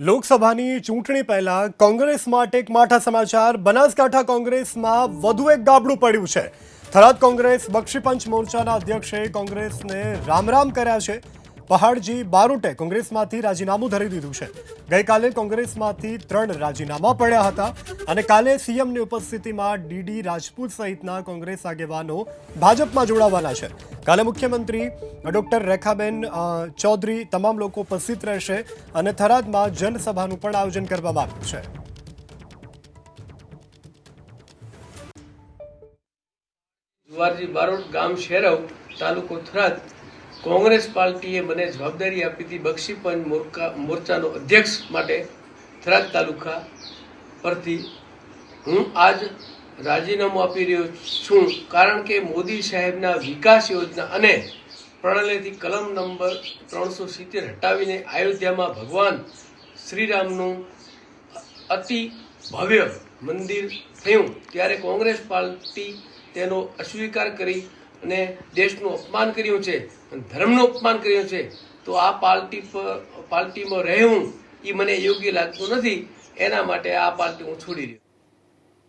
લોકસભાની ચૂંટણી પહેલા કોંગ્રેસ માટે માઠા સમાચાર. બનાસકાંઠા કોંગ્રેસમાં વધુ એક ગાબડું પડ્યું છે. થરાદ કોંગ્રેસ બક્ષીપંચ મોરચાના અધ્યક્ષે કોંગ્રેસને રામ રામ કર્યા છે. પહાડજી બારોટે કોંગ્રેસમાંથી રાજીનામું ધરી દીધું છે. ગઈકાલે કોંગ્રેસમાંથી ત્રણ રાજીનામા પડ્યા હતા અને કાલે સીએમની ઉપસ્થિતિમાં ડીડી રાજપૂત સહિતના કોંગ્રેસ આગેવાનો ભાજપમાં જોડાવાના છે. કાલે મુખ્યમંત્રી ડોક્ટર રેખાબેન ચૌધરી તમામ લોકો ઉપસ્થિત રહેશે અને થરાદમાં જનસભાનું પણ આયોજન કરવામાં આવ્યું છે. જુવારજી બારોટ ગામ શેરવ તાલુકો થરાદ કોંગ્રેસ પાર્ટીએ મને જવાબદારી આપી હતી બક્ષીપંચ મોરકા મોરચાનો અધ્યક્ષ માટે થરાદ તાલુકા પરથી. હું આજ રાજીનામું આપી રહ્યો છું કારણ કે મોદી સાહેબના વિકાસ યોજના અને પ્રણાલીથી કલમ નંબર ત્રણસો સિત્તેર હટાવીને અયોધ્યામાં ભગવાન શ્રીરામનું અતિ ભવ્ય મંદિર થયું. ત્યારે કોંગ્રેસ પાર્ટી તેનો અસ્વીકાર કરી અને દેશનું અપમાન કર્યું છે ધર્મનું અપમાન કર્યું છે, તો આ પાર્ટી પાર્ટીમાં રહેવું એ મને યોગ્ય લાગતું નથી. એના માટે આ પાર્ટી હું છોડી રહ્યો